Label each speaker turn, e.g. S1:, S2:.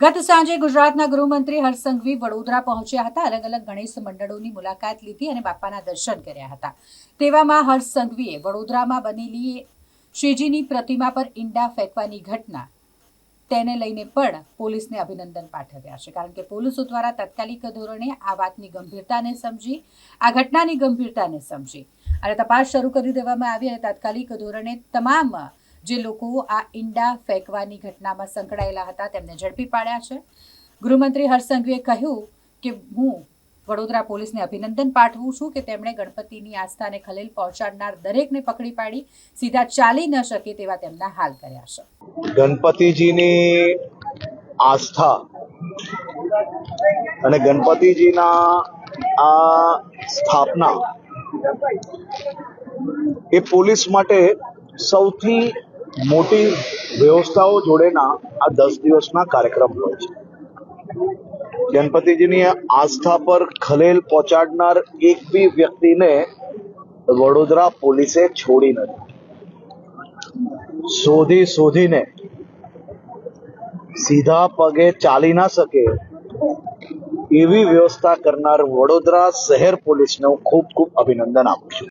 S1: ગત સાંજે ગુજરાતના ગૃહમંત્રી હરસંઘવી વડોદરા પહોંચ્યા હતા. અલગ અલગ ગણેશ મંડળોની મુલાકાત લીધી અને બાપાના દર્શન કર્યા હતા. તેવામાં હરસંઘવીએ વડોદરામાં બનેલી શ્રીજીની પ્રતિમા પર ઈંડા ફેંકવાની ઘટના તેને લઈને પણ પોલીસને અભિનંદન પાઠવ્યા છે. કારણ કે પોલીસો દ્વારા તાત્કાલિક ધોરણે આ વાતની ગંભીરતાને સમજી, આ ઘટનાની ગંભીરતાને સમજી અને તપાસ શરૂ કરી દેવામાં આવી અને તાત્કાલિક ધોરણે તમામ જે લોકો આ ઈંડા ફેંકવાની ઘટનામાં સંકળાયેલા હતા, તેમને ઝડપી પાડ્યા છે. ગૃહમંત્રી હર્ષ સંઘવીએ કહ્યું કે હું વડોદરા પોલીસને અભિનંદન પાઠવું છું કે તેમણે ગણપતિની આસ્થાને ખલેલ પહોંચાડનાર દરેકને પકડી પાડી, સીધા ચાલી ન શકે તેવા તેમના હાલ કર્યા છે.
S2: ગણપતિજીની આસ્થા અને ગણપતિજીના આ સ્થાપના એ પોલીસ માટે સૌથી મોટી વ્યવસ્થાઓ જોડેના આ દસ દિવસના કાર્યક્રમ હોય છે. ગણપતિજીની આસ્થા પર ખલેલ પહોંચાડનાર એક બી વ્યક્તિને વડોદરા પોલીસે છોડી નથી. શોધી શોધીને સીધા પગે ચાલી ના શકે એવી વ્યવસ્થા કરનાર વડોદરા શહેર પોલીસને હું ખૂબ ખૂબ અભિનંદન આપું છું.